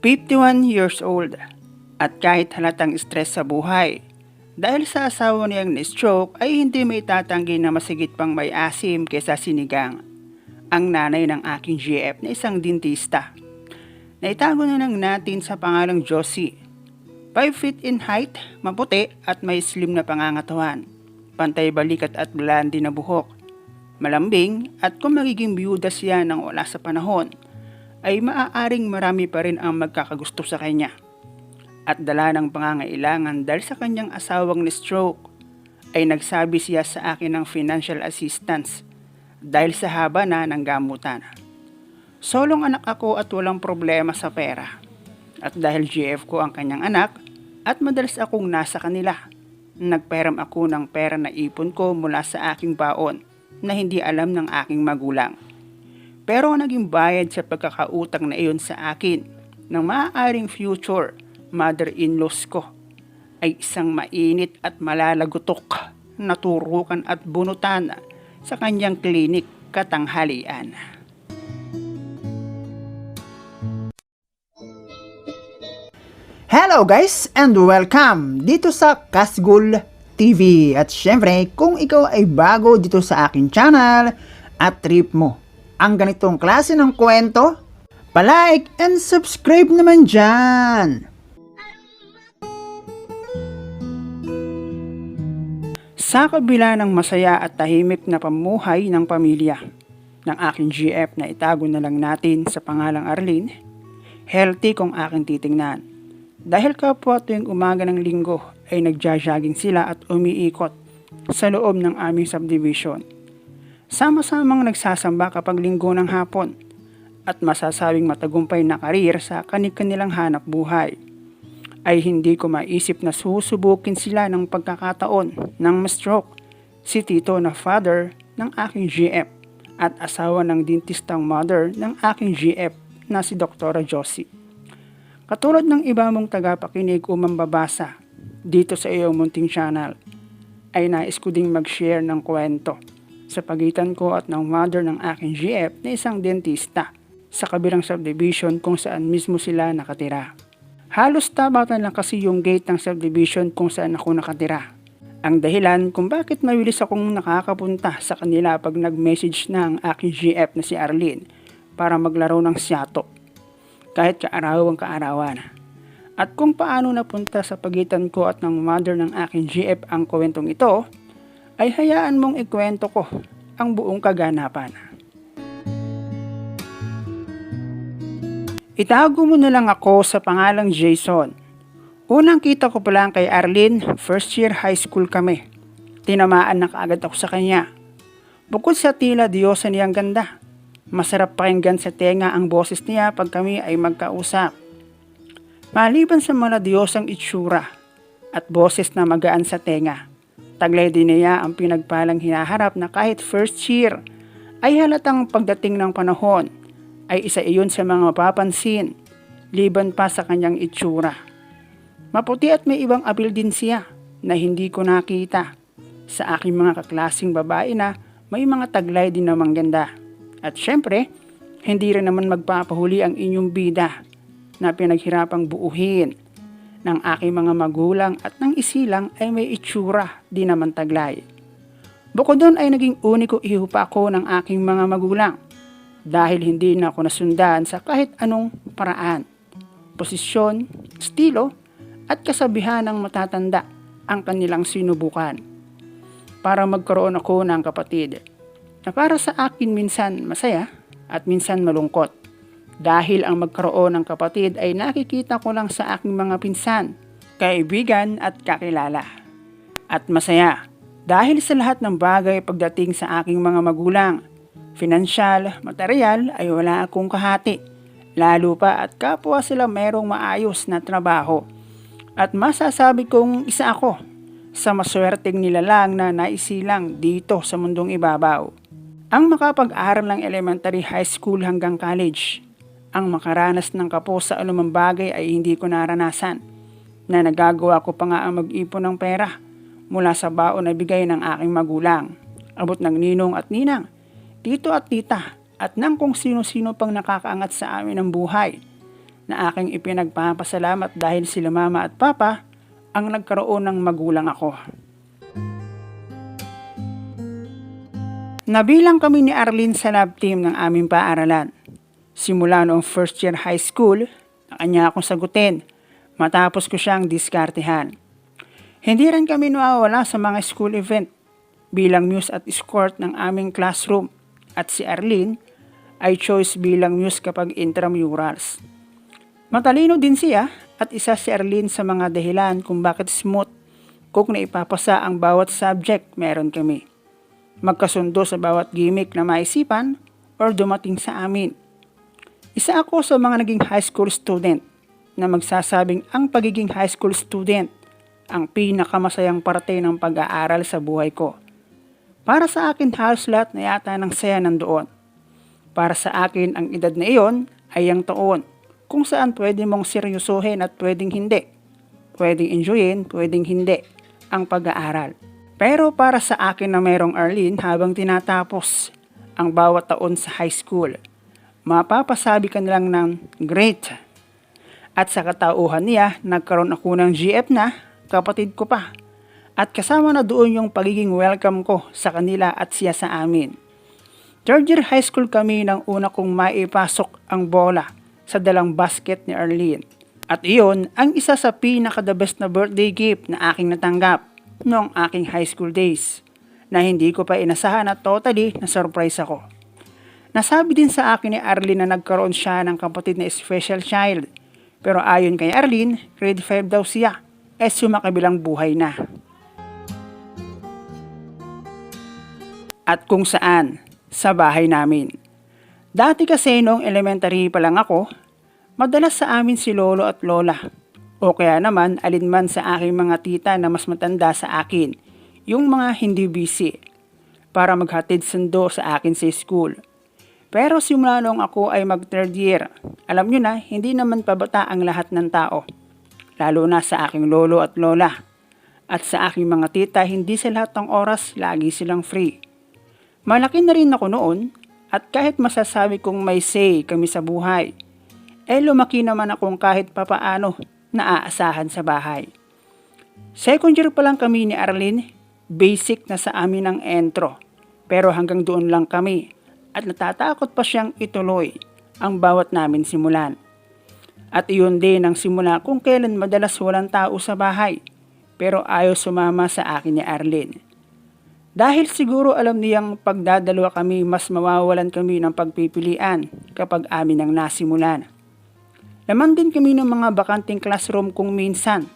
51 years old at kahit halatang stress sa buhay. Dahil sa asawa niyang na-stroke ay hindi may tatanggi na masigit pang may asim kesa sinigang. Ang nanay ng aking GF na isang dentista. Naitago na lang natin sa pangalang Josie. 5 feet in height, maputi at may slim na pangangatawan. Pantay balikat at blondie na buhok. Malambing at kung magiging biyuda siya nang wala sa panahon, ay maaaring marami pa rin ang magkakagusto sa kanya. At dala ng pangangailangan dahil sa kanyang asawang ni stroke, ay nagsabi siya sa akin ng financial assistance dahil sa haba na ng gamutan. Solong anak ako at walang problema sa pera. At dahil GF ko ang kanyang anak, at madalas akong nasa kanila, nagperam ako ng pera na ipon ko mula sa aking baon na hindi alam ng aking magulang. Pero naging bayad sa pagkakautang na iyon sa akin ng maaaring future mother-in-laws ko ay isang mainit at malalagutok na turukan at bunutan sa kanyang klinik katanghalian. Hello guys and welcome dito sa Kasgul TV. At syempre, kung ikaw ay bago dito sa akin channel at trip mo ang ganitong klase ng kwento, palike and subscribe naman dyan. Sa kabila ng masaya at tahimik na pamuhay ng pamilya ng aking GF na itago na lang natin sa pangalang Arlene, healthy kung aking titingnan. Dahil kapwa tuwing umaga ng linggo ay nagja-jogging sila at umiikot sa loob ng aming subdivision. Sama-samang nagsasamba kapag linggo ng hapon at masasabing matagumpay na karir sa kanilang hanap buhay ay hindi ko maisip na susubukin sila ng pagkakataon ng stroke si Tito na father ng aking GF at asawa ng dentistang mother ng aking GF na si Dr. Josie. Katulad ng iba mong tagapakinig o mambabasa dito sa iyong munting channel, ay nais ko ding mag-share ng kwento sa pagitan ko at ng mother ng aking GF na isang dentista sa kabilang subdivision kung saan mismo sila nakatira. Halos tabatan lang kasi yung gate ng subdivision kung saan ako nakatira. Ang dahilan kung bakit mabilis akong nakakapunta sa kanila pag nag-message na ang aking GF na si Arlene para maglaro ng siyato. Kahit kaarawang kaarawan. At kung paano napunta sa pagitan ko at ng mother ng aking GF ang kwentong ito, ay hayaan mong ikwento ko ang buong kaganapan. Itago mo na lang ako sa pangalang Jason. Unang kita ko pa lang kay Arlene, first year high school kami. Tinamaan na kaagad ako sa kanya. Bukod sa tila diyosa niyang ganda, masarap pakinggan sa tenga ang boses niya pag kami ay magkausap. Maliban sa mga diyosang itsura at boses na magaan sa tenga, taglay din niya ang pinagpalang hinaharap na kahit first year ay halatang pagdating ng panahon ay isa iyon sa mga mapapansin, liban pa sa kanyang itsura. Maputi at may ibang apil din siya na hindi ko nakita sa aking mga kaklasing babae na may mga taglay din namang ganda. At syempre, hindi rin naman magpapahuli ang inyong bida na pinaghirapang buuhin ng aking mga magulang at ng isilang ay may itsura di naman taglay. Bukod doon ay naging uniko ihupa ko ng aking mga magulang dahil hindi na ako nasundan sa kahit anong paraan, posisyon, estilo, at kasabihan ng matatanda ang kanilang sinubukan. Para magkaroon ako ng kapatid na para sa akin minsan masaya at minsan malungkot. Dahil ang magkaroon ng kapatid ay nakikita ko lang sa aking mga pinsan, kaibigan at kakilala. At masaya dahil sa lahat ng bagay pagdating sa aking mga magulang Financial, material ay wala akong kahati. Lalo pa at kapwa sila merong maayos na trabaho. At masasabi kong isa ako sa maswerteng nilalang na naisilang dito sa mundong ibabaw. Ang makapag-aral ng elementary high school hanggang college. Ang makaranas ng kapo sa anumang bagay ay hindi ko naranasan. Na nagagawa ko pa nga ang mag-ipon ng pera mula sa baon na bigay ng aking magulang. Abot ng ninong at ninang tito at tita at nang kung sino-sino pang nakakaangat sa amin ng buhay na aking ipinagpapasalamat dahil sila mama at papa ang nagkaroon ng magulang ako. Nabilang kami ni Arlene sa lab team ng aming paaralan. Simula noong first year high school, kanya akong sagutin matapos ko siyang diskartehan. Hindi rin kami nawawala sa mga school event bilang muse at escort ng aming classroom at si Arlene ay choice bilang muse kapag intramurals. Matalino din siya at isa si Arlene sa mga dahilan kung bakit smooth kung naipapasa ang bawat subject meron kami. Magkasundo sa bawat gimmick na maisipan or dumating sa amin. Isa ako sa mga naging high school student na magsasabing ang pagiging high school student ang pinakamasayang parte ng pag-aaral sa buhay ko. Para sa akin halos lahat na yata ng saya nandoon. Para sa akin ang edad na iyon ay ang taon kung saan pwede mong seryosohin at pwedeng hindi. Pwedeng enjoyin, pwedeng hindi ang pag-aaral. Pero para sa akin na merong Arlene habang tinatapos ang bawat taon sa high school, mapapasabi ka nilang ng great. At sa katauhan niya, nagkaroon ako ng GF na, kapatid ko pa. At kasama na doon yung pagiging welcome ko sa kanila at siya sa amin. Third year high school kami nang una kong maipasok ang bola sa dalang basket ni Arlene. At iyon ang isa sa pinaka-the best na birthday gift na aking natanggap noong aking high school days na hindi ko pa inasahan at totally na surprise ako. Nasabi din sa akin ni Arlene na nagkaroon siya ng kapatid na special child. Pero ayon kay Arlene, grade 5 daw siya. Eh sumakabilang buhay na. At kung saan, sa bahay namin. Dati kasi nung elementary pa lang ako, madalas sa amin si lolo at lola. O kaya naman alinman sa aking mga tita na mas matanda sa akin, yung mga hindi busy, para maghatid sundo sa akin sa school. Pero simula noong ako ay mag third year, alam nyo na, hindi naman pabata ang lahat ng tao. Lalo na sa aking lolo at lola. At sa aking mga tita, hindi sa lahat ng oras lagi silang free. Malaki na rin ako noon at kahit masasabi kong may say kami sa buhay, eh lumaki naman akong kahit papaano naaasahan sa bahay. Second year pa lang kami ni Arlene, basic na sa amin ang entro. Pero hanggang doon lang kami at natatakot pa siyang ituloy ang bawat namin simulan. At iyon din ang simula kung kailan madalas walang tao sa bahay pero ayaw sumama sa akin ni Arlene. Dahil siguro alam niyang pagdadalawa kami mas mawawalan kami ng pagpipilian kapag amin ang nasimulan. Laman din kami ng mga bakanting classroom kung minsan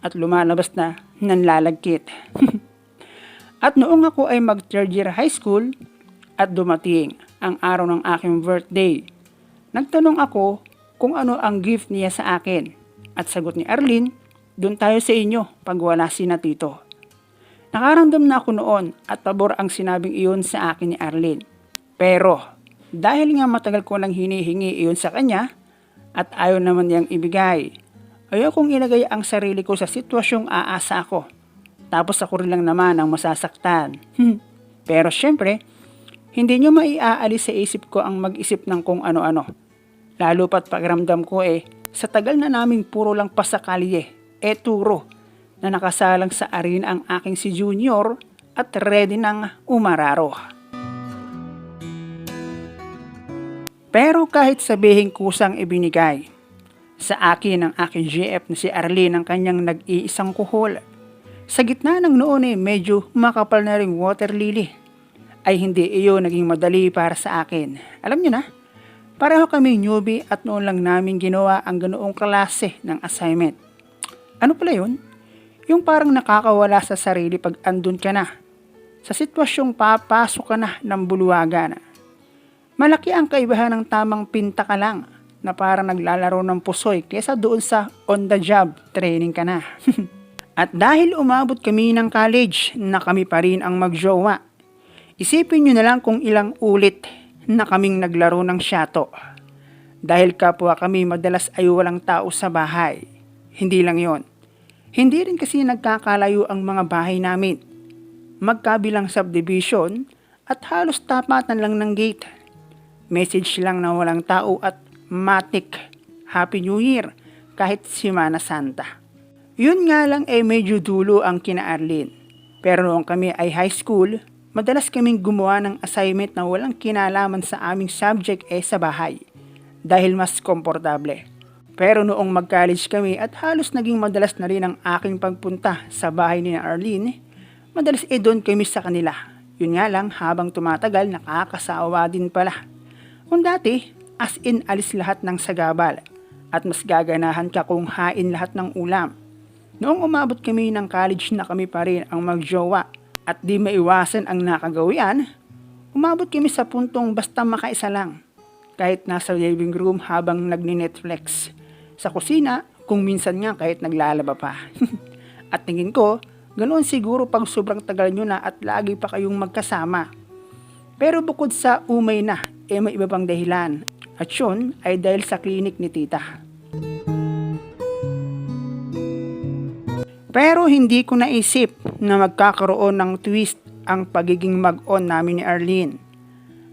at lumalabas na nanlalagkit. at noong ako ay mag third year high school at dumating ang araw ng aking birthday, nagtanong ako kung ano ang gift niya sa akin at sagot ni Arlene, doon tayo sa inyo pag wala si na tito. Nakaramdam na ako noon at pabor ang sinabing iyon sa akin ni Arlene. Pero dahil nga matagal ko nang hinihingi iyon sa kanya at ayaw naman niyang ibigay, ayaw kong ilagay ang sarili ko sa sitwasyong aasa ako. Tapos ako rin lang naman ang masasaktan. Pero syempre, hindi niyo maiaalis sa isip ko ang mag-isip ng kung ano-ano. Lalo pat pakiramdam ko eh, sa tagal na naming puro lang pasakalye, eh turo na nakasalang sa arena ang aking si Junior at ready ng umararo. Pero kahit sabihin kusang ibinigay, sa akin ang aking GF na si Arlene ang kanyang nag-iisang kuhol. Sa gitna ng noon eh medyo makapal na ring water lily ay hindi iyo naging madali para sa akin. Alam nyo na, pareho kami newbie at noon lang namin ginawa ang ganoong klase ng assignment. Ano pala yun? Yung parang nakakawala sa sarili pag andun ka na. Sa sitwasyong papasok ka na ng buluwaga na. Malaki ang kaibahan ng tamang pinta ka lang na parang naglalaro ng pusoy kesa doon sa on the job training ka na. At dahil umabot kami ng college na kami pa rin ang magjowa, isipin nyo na lang kung ilang ulit na kaming naglaro ng shato. Dahil kapwa kami madalas ay walang tao sa bahay. Hindi lang yon. Hindi rin kasi nagkakalayo ang mga bahay namin. Magkabilang subdivision at halos tapatan lang ng gate. Message lang na walang tao at matik Happy New Year kahit Simana Santa. Yun nga lang ay medyo dulo ang kina Arlene. Pero noong kami ay high school, madalas kaming gumawa ng assignment na walang kinalaman sa aming subject eh sa bahay dahil mas komportable. Pero noong mag-college kami at halos naging madalas na rin ang aking pagpunta sa bahay ni Arlene, madalas eh doon kami sa kanila. Yun nga lang habang tumatagal nakakasawa din pala. Kung dati, as in alis lahat ng sagabal at mas gaganahan ka kung hain lahat ng ulam. Noong umabot kami ng college na kami pa rin ang magjowa at di maiwasan ang nakagawian, umabot kami sa puntong basta makaisa lang. Kahit nasa living room habang nagni-Netflix. Sa kusina, kung minsan nga kahit naglalaba pa. at tingin ko, ganoon siguro pag sobrang tagal nyo na at lagi pa kayong magkasama. Pero bukod sa umay na, eh may iba pang dahilan. At yun ay dahil sa klinik ni tita. Pero hindi ko naisip na magkakaroon ng twist ang pagiging mag-on namin ni Arlene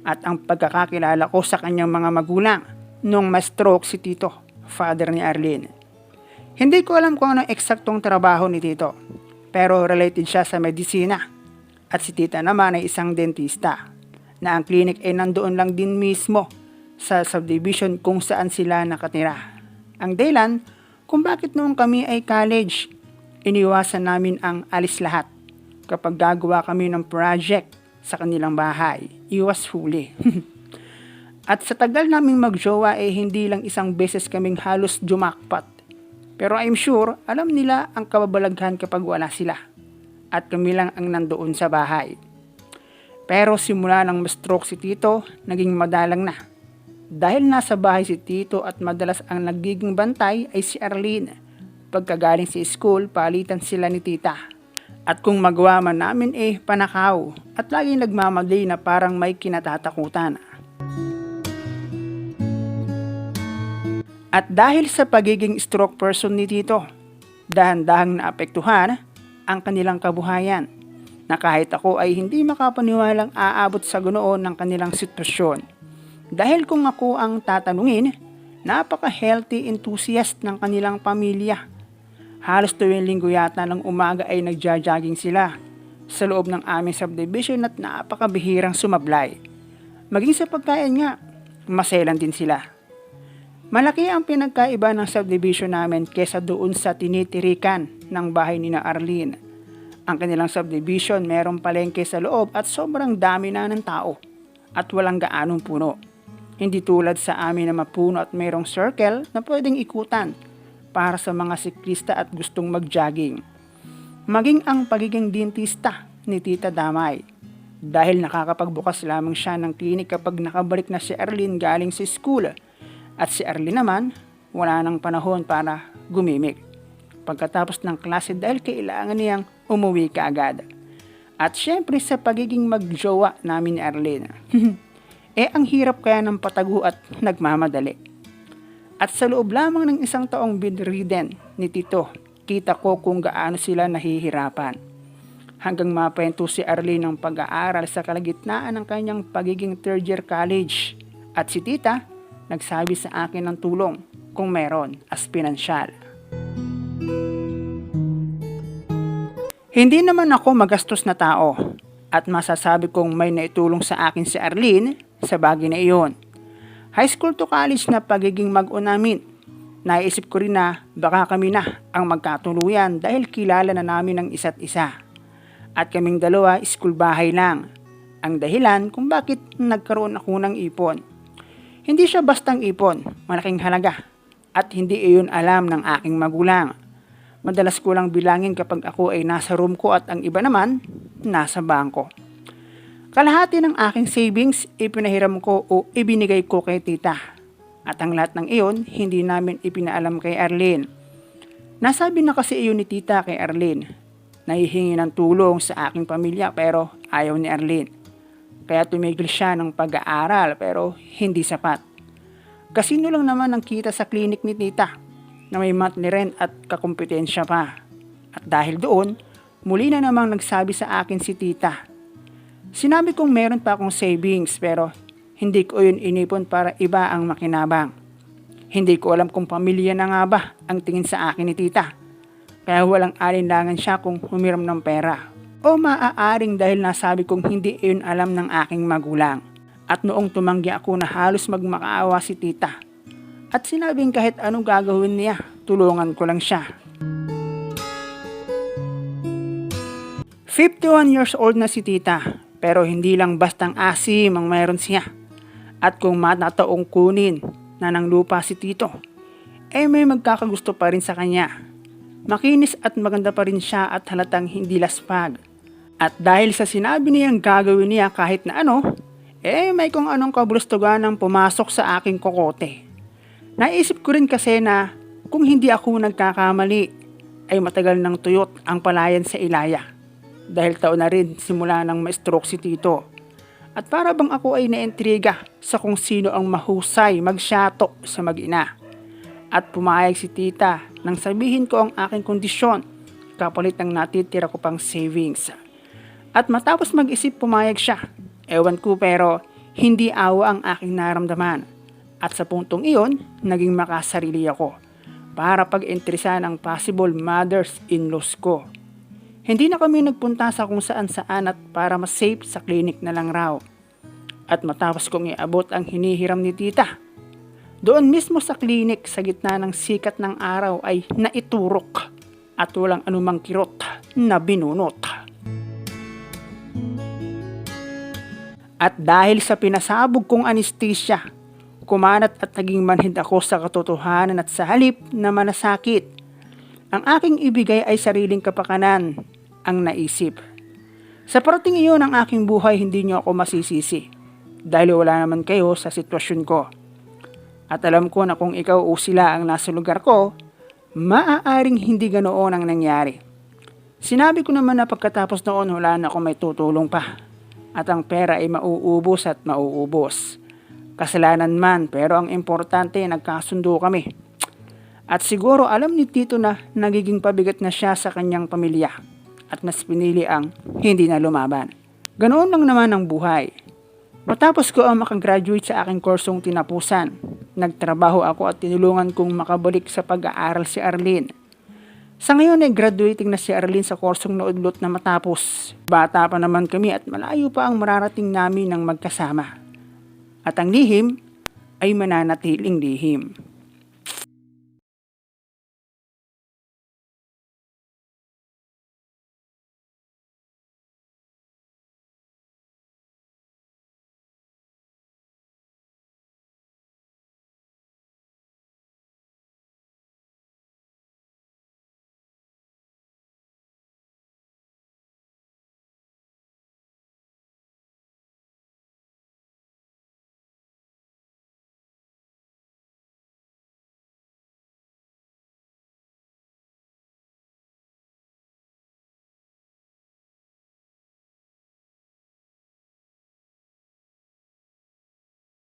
at ang pagkakakilala ko sa kanyang mga magulang nung ma-stroke si Tito, father ni Arlene. Hindi ko alam kung anong eksaktong trabaho ni Tito, pero related siya sa medisina. At si Tita naman ay isang dentista, na ang clinic ay nandoon lang din mismo sa subdivision kung saan sila nakatira. Ang dahilan kung bakit noong kami ay college, iniwasan namin ang alis lahat kapag gagawa kami ng project sa kanilang bahay. Iwas huli. At sa tagal naming magjowa eh hindi lang isang beses kaming halos jumakpat. Pero I'm sure alam nila ang kababalaghan kapag wala sila. At kami lang ang nandoon sa bahay. Pero simula nang ma-stroke si Tito, naging madalang na. Dahil nasa bahay si Tito at madalas ang nagiging bantay ay si Arlene. Pagkagaling sa school, palitan sila ni Tita. At kung magawa man namin eh panakaw at lagi nagmamadali na parang may kinatatakutan. At dahil sa pagiging stroke person ni Tito, dahan-dahang naapektuhan ang kanilang kabuhayan na kahit ako ay hindi makapaniwalang aabot sa ganoon ng kanilang sitwasyon. Dahil kung ako ang tatanungin, napaka-healthy enthusiast ng kanilang pamilya. Halos tuwing linggo yata ng umaga ay nagja-jogging sila sa loob ng aming subdivision at napakabihirang sumablay. Maging sa pagkain nga, maselan din sila. Malaki ang pinagkaiba ng subdivision namin kesa doon sa tinitirikan ng bahay ni na Arlene. Ang kanilang subdivision merong palengke sa loob at sobrang dami na ng tao at walang gaanong puno. Hindi tulad sa amin na mapuno at mayroong circle na pwedeng ikutan para sa mga siklista at gustong mag-jogging. Maging ang pagiging dentista ni Tita Damay. Dahil nakakapagbukas lamang siya ng klinik kapag nakabalik na si Arlene galing sa school at si Arlene naman, wala nang panahon para gumimik. Pagkatapos ng klase dahil kailangan niyang umuwi kaagad. At syempre sa pagiging magjowa namin ni Arlene. eh ang hirap kaya ng patago at nagmamadali. At sa loob lamang ng isang taong bedridden ni Tito, kita ko kung gaano sila nahihirapan. Hanggang mapento si Arlene ng pag-aaral sa kalagitnaan ng kanyang pagiging third year college. At si Tita, nagsabi sa akin ng tulong kung meron as pinansyal. Hindi naman ako magastos na tao at masasabi kong may naitulong sa akin si Arlene sa bagay na iyon. High school to college na pagiging mag-unamin. Naisip ko rin na baka kami na ang magkatuluyan dahil kilala na namin ng isa't isa. At kaming dalawa school bahay lang. Ang dahilan kung bakit nagkaroon ako ng ipon. Hindi siya bastang ipon, malaking halaga. At hindi iyon alam ng aking magulang. Madalas ko lang bilangin kapag ako ay nasa room ko at ang iba naman, nasa bangko. Kalahati ng aking savings, ipinahiram ko o ibinigay ko kay tita. At ang lahat ng iyon, hindi namin ipinaalam kay Arlene. Nasabi na kasi iyon ni tita kay Arlene. Nahihingi ng tulong sa aking pamilya pero ayaw ni Arlene. Kaya tumigil siya ng pag-aaral pero hindi sapat. Kasino lang naman ang kita sa klinik ni tita na may monthly rent at kakumpetensya pa. At dahil doon, muli na namang nagsabi sa akin si tita. Sinabi kong meron pa akong savings pero hindi ko yun inipon para iba ang makinabang. Hindi ko alam kung pamilya na nga ba ang tingin sa akin ni tita. Kaya walang alinlangan siya kung humiram ng pera. O maaaring dahil nasabi kong hindi iyon alam ng aking magulang. At noong tumanggi ako na halos magmakaawa si tita. At sinabing kahit anong gagawin niya, tulungan ko lang siya. 51 years old na si tita, pero hindi lang bastang asim ang mayroon siya. At kung matataong kunin na ng lupa si tito, eh may magkakagusto pa rin sa kanya. Makinis at maganda pa rin siya at halatang hindi laspag. At dahil sa sinabi niyang gagawin niya kahit na ano, eh may kung anong kabulustugan ang pumasok sa aking kokote. Naisip ko rin kasi na kung hindi ako nagkakamali, ay matagal nang tuyot ang palayan sa ilaya. Dahil taon na rin simula nang ma-stroke si Tito. At para bang ako ay naintriga sa kung sino ang mahusay magsyato sa mag-ina. At pumayag si tita nang sabihin ko ang aking kondisyon kapalit ng natitira ko pang savings. At matapos mag-isip pumayag siya. Ewan ko pero hindi awa ang aking naramdaman. At sa puntong iyon, naging makasarili ako para pag-interesan ang possible mothers-in-laws ko. Hindi na kami nagpunta sa kung saan saan at para mas safe sa clinic na lang raw. At matapos kong iabot ang hinihiram ni tita, doon mismo sa clinic sa gitna ng sikat ng araw ay naiturok at walang anumang kirot na binunot. At dahil sa pinasabog kong anesthesia, kumanat at naging manhid ako sa katotohanan at sa halip na manasakit. Ang aking ibigay ay sariling kapakanan ang naisip. Sa parating iyon ng aking buhay, hindi niyo ako masisisi dahil wala naman kayo sa sitwasyon ko. At alam ko na kung ikaw o sila ang nasa lugar ko, maaaring hindi ganoon ang nangyari. Sinabi ko naman na pagkatapos noon wala na ako may tutulong pa. At ang pera ay mauubos at mauubos. Kasalanan man pero ang importante nagkasundo kami. At siguro alam ni Tito na nagiging pabigat na siya sa kanyang pamilya at mas pinili ang hindi na lumaban. Ganoon lang naman ang buhay. Matapos ko ang makagraduate sa aking kursong tinapusan, nagtrabaho ako at tinulungan kong makabalik sa pag-aaral si Arlene. Sa ngayon ay graduating na si Arlene sa kursong naudlot na matapos. Bata pa naman kami at malayo pa ang mararating namin ng magkasama. At ang lihim ay mananatiling lihim.